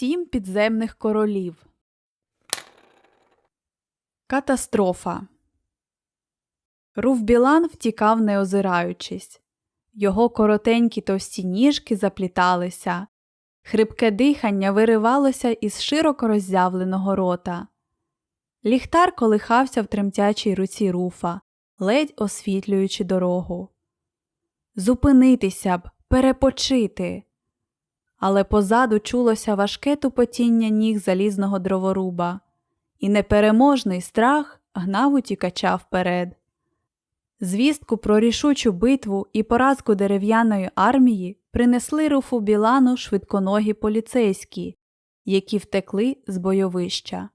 Сім підземних королів. Катастрофа. Руфбілан втікав, не озираючись. Його коротенькі товсті ніжки запліталися, хрипке дихання виривалося із широко роззявленого рота. Ліхтар колихався в тремтячій руці руфа, ледь освітлюючи дорогу. Зупинитися б, перепочити. Але позаду чулося важке тупотіння ніг залізного дроворуба, і непереможний страх гнав утікача вперед. Звістку про рішучу битву і поразку дерев'яної армії принесли руфу Білану швидконогі поліцейські, які втекли з бойовища.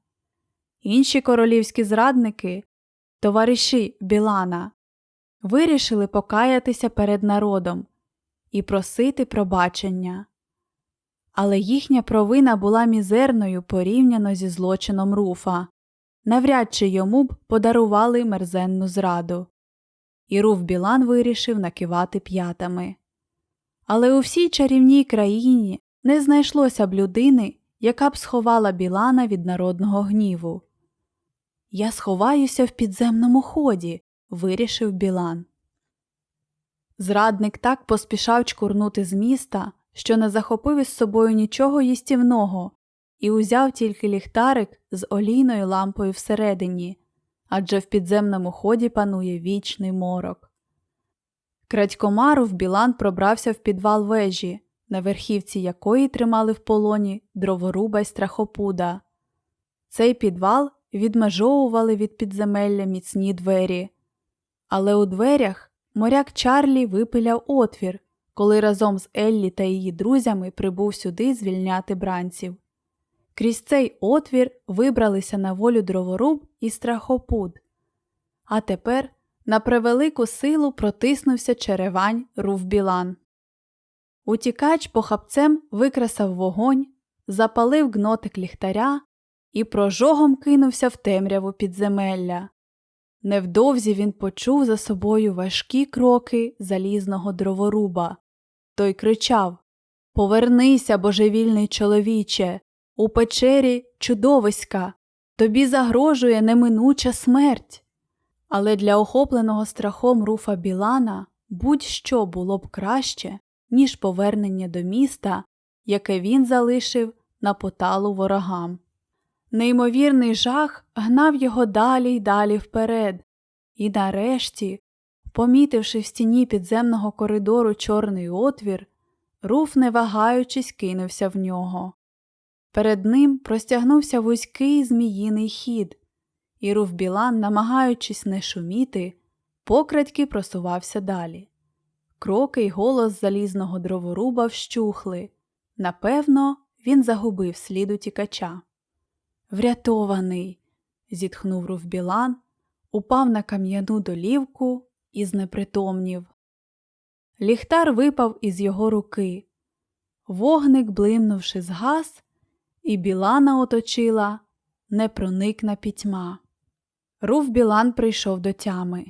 Інші королівські зрадники, товариші Білана, вирішили покаятися перед народом і просити пробачення. Але їхня провина була мізерною порівняно зі злочином руфа, навряд чи йому б подарували мерзенну зраду. І Руф Білан вирішив накивати п'ятами. Але у всій чарівній країні не знайшлося б людини, яка б сховала Білана від народного гніву. Я сховаюся в підземному ході, вирішив Білан. Зрадник так поспішав чкурнути з міста, що не захопив із собою нічого їстівного і узяв тільки ліхтарик з олійною лампою всередині, адже в підземному ході панує вічний морок. Крадькомаров Білан пробрався в підвал вежі, на верхівці якої тримали в полоні дроворуба й страхопуда. Цей підвал відмежовували від підземелля міцні двері. Але у дверях моряк Чарлі випиляв отвір, коли разом з Еллі та її друзями прибув сюди звільняти бранців. Крізь цей отвір вибралися на волю дроворуб і страхопуд. А тепер на превелику силу протиснувся черевань Руфбілан. Утікач похапцем викресав вогонь, запалив гнотик ліхтаря і прожогом кинувся в темряву підземелля. Невдовзі він почув за собою важкі кроки залізного дроворуба. Той кричав Повернися, божевільний чоловіче, у печері чудовиська, тобі загрожує неминуча смерть. Але для охопленого страхом руфа Білана будь-що було б краще, ніж повернення до міста, яке він залишив на поталу ворогам. Неймовірний жах гнав його далі й далі вперед, і нарешті, помітивши в стіні підземного коридору чорний отвір, руф, не вагаючись, кинувся в нього. Перед ним простягнувся вузький зміїний хід, і руф Білан, намагаючись не шуміти, покрадьки просувався далі. Кроки й голос залізного дроворуба вщухли. Напевно, він загубив слід утікача. Врятований, зітхнув Руфбілан, упав на кам'яну долівку і знепритомнів. Ліхтар випав із його руки. Вогник, блимнувши, згас, і Білана оточила непроникна пітьма. Руф Білан прийшов до тями.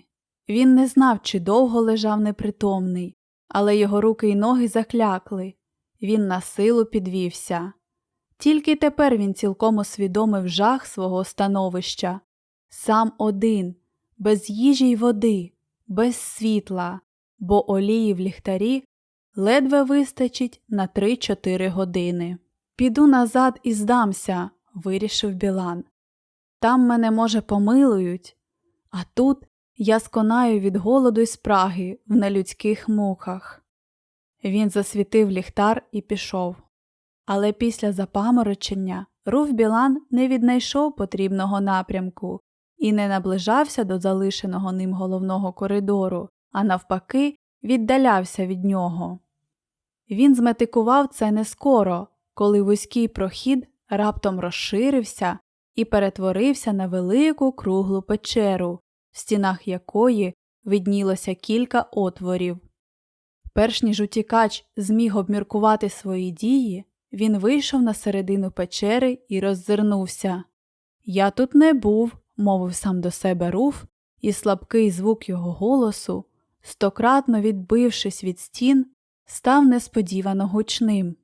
Він не знав, чи довго лежав непритомний, але його руки й ноги заклякли. Він на силу підвівся. Тільки тепер він цілком усвідомив жах свого становища сам один, без їжі й води, без світла, бо олії в ліхтарі ледве вистачить на 3-4 години. Піду назад і здамся, вирішив Білан. Там мене, може, помилують, а тут я сконаю від голоду й спраги в нелюдських муках. Він засвітив ліхтар і пішов. Але після запаморочення Руф Білан не віднайшов потрібного напрямку і не наближався до залишеного ним головного коридору, а навпаки, віддалявся від нього. Він зметикував це не скоро, коли вузький прохід раптом розширився і перетворився на велику круглу печеру, в стінах якої виднілося кілька отворів. Перш ніж утікач зміг обміркувати свої дії, він вийшов на середину печери і роззирнувся. Я тут не був, мовив сам до себе руф, і слабкий звук його голосу, стократно відбившись від стін, став несподівано гучним.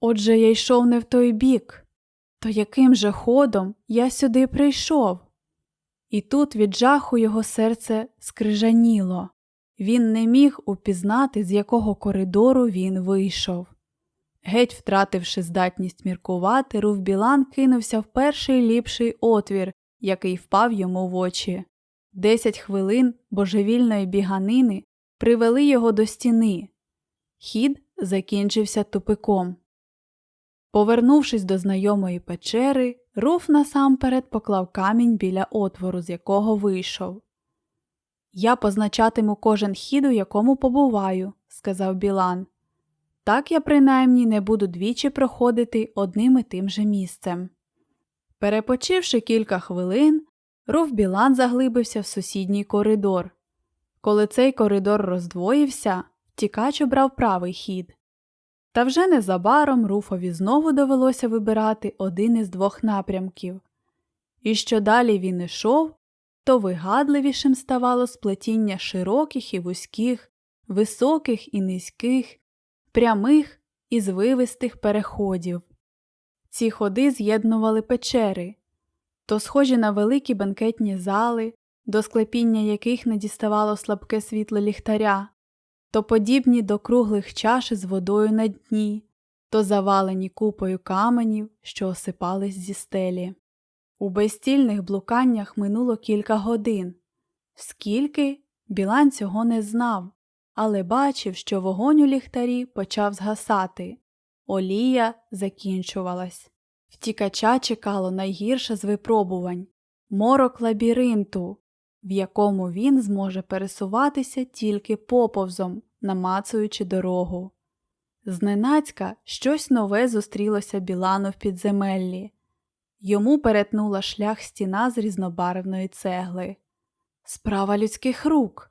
Отже, я йшов не в той бік. То яким же ходом я сюди прийшов? І тут від жаху його серце скрижаніло. Він не міг упізнати, з якого коридору він вийшов. Геть втративши здатність міркувати, Руф Білан кинувся в перший ліпший отвір, який впав йому в очі. Десять хвилин божевільної біганини привели його до стіни. Хід закінчився тупиком. Повернувшись до знайомої печери, Руф насамперед поклав камінь біля отвору, з якого вийшов. Я позначатиму кожен хід, у якому побуваю, сказав Білан. Так я принаймні не буду двічі проходити одним і тим же місцем. Перепочивши кілька хвилин, Руф Білан заглибився в сусідній коридор. Коли цей коридор роздвоївся, втікач обрав правий хід. Та вже незабаром Руфові знову довелося вибирати один із двох напрямків. І що далі він ішов, то вигадливішим ставало сплетіння широких і вузьких, високих і низьких, прямих і звивистих переходів. Ці ходи з'єднували печери, то схожі на великі банкетні зали, до склепіння яких не діставало слабке світло ліхтаря, то подібні до круглих чаш з водою на дні, то завалені купою каменів, що осипались зі стелі. У безстільних блуканнях минуло кілька годин. Скільки Білан цього не знав, але бачив, що вогонь у ліхтарі почав згасати. Олія закінчувалась. Втікача чекало найгірше з випробувань морок лабіринту, в якому він зможе пересуватися тільки поповзом, намацуючи дорогу. Зненацька щось нове зустрілося Білану в підземеллі. Йому перетнула шлях стіна з різнобарвної цегли. Справа людських рук.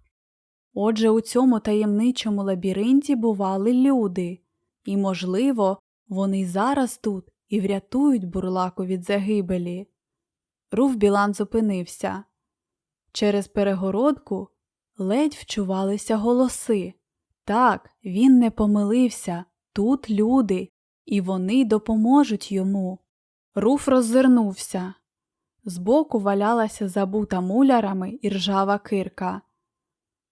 Отже, у цьому таємничому лабіринті бували люди, і, можливо, вони зараз тут і врятують бурлаку від загибелі. Руф Білан зупинився. Через перегородку ледь вчувалися голоси. Так, він не помилився. Тут люди, і вони допоможуть йому. Руф роззирнувся. Збоку валялася забута мулярами і ржава кирка.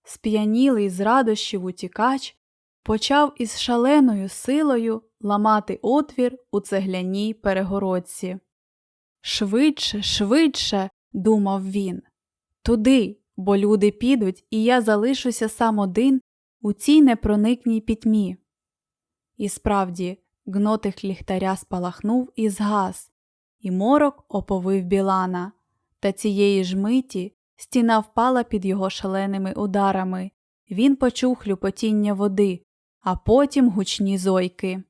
Сп'янілий з радощів утікач почав із шаленою силою ламати отвір у цегляній перегородці. Швидше, швидше, думав він. Туди, бо люди підуть, і я залишуся сам один у цій непроникній пітьмі. І справді, гнотих ліхтаря спалахнув і згас, і морок оповив Білана, та цієї ж миті стіна впала під його шаленими ударами. Він почув хлюпотіння води, а потім гучні зойки.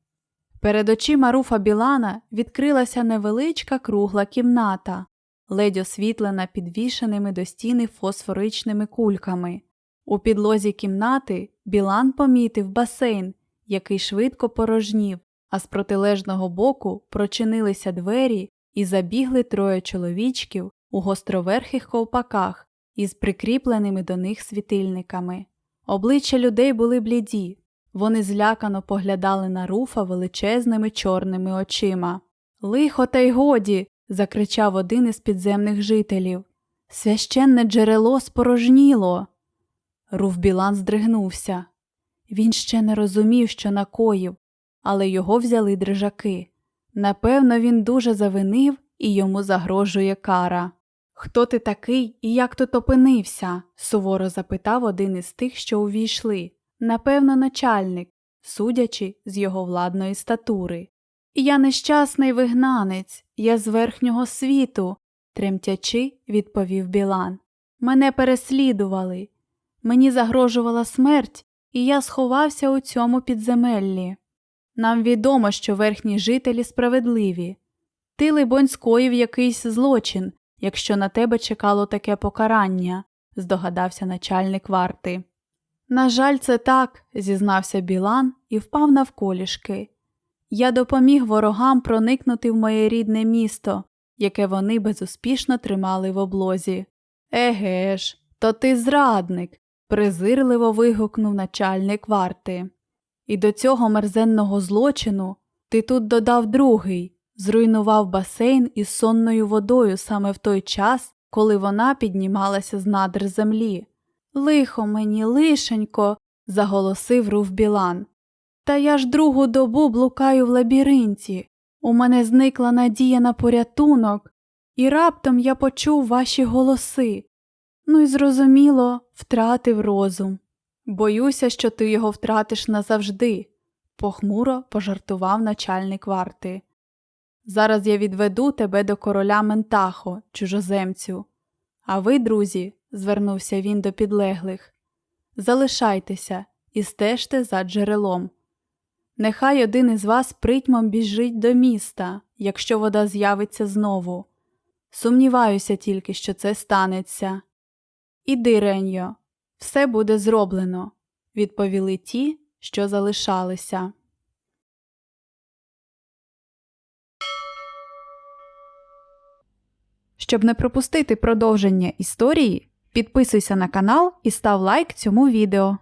Перед очима руфа Білана відкрилася невеличка кругла кімната, ледь освітлена підвішеними до стіни фосфоричними кульками. У підлозі кімнати Білан помітив басейн, який швидко порожнів, а з протилежного боку прочинилися двері і забігли троє чоловічків у гостроверхих ковпаках із прикріпленими до них світильниками. Обличчя людей були бліді, вони злякано поглядали на руфа величезними чорними очима. Лихо, та й годі. закричав один із підземних жителів. Священне джерело спорожніло. Руф Білан здригнувся. Він ще не розумів, що накоїв, але його взяли дрижаки. Напевно, він дуже завинив і йому загрожує кара. Хто ти такий і як тут опинився? суворо запитав один із тих, що увійшли. Напевно, начальник, судячи з його владної статури. Я нещасний вигнанець, я з верхнього світу, тремтячи, відповів Білан. Мене переслідували. Мені загрожувала смерть, і я сховався у цьому підземеллі. Нам відомо, що верхні жителі справедливі. Ти, либонь, скоїв якийсь злочин, якщо на тебе чекало таке покарання, здогадався начальник варти. На жаль, це так, зізнався Білан і впав навколішки. Я допоміг ворогам проникнути в моє рідне місто, яке вони безуспішно тримали в облозі. Еге ж, то ти зрадник, презирливо вигукнув начальник варти. І до цього мерзенного злочину Ти тут додав другий, зруйнував басейн із сонною водою саме в той час, коли вона піднімалася з надр землі. Лихо мені, лишенько, заголосив Руф Білан. Та я ж другу добу блукаю в лабіринті. У мене зникла надія на порятунок, і раптом я почув ваші голоси. Ну і зрозуміло, втратив розум. Боюся, що ти його втратиш назавжди, похмуро пожартував начальник варти. Зараз я відведу тебе до короля Ментахо, чужоземцю. А ви, друзі, звернувся він до підлеглих, залишайтеся і стежте за джерелом. Нехай один із вас притьмом біжить до міста, якщо вода з'явиться знову. Сумніваюся тільки, що це станеться. Іди, Реньо, все буде зроблено, відповіли ті, що залишалися. Щоб не пропустити продовження історії, підписуйся на канал і став лайк цьому відео.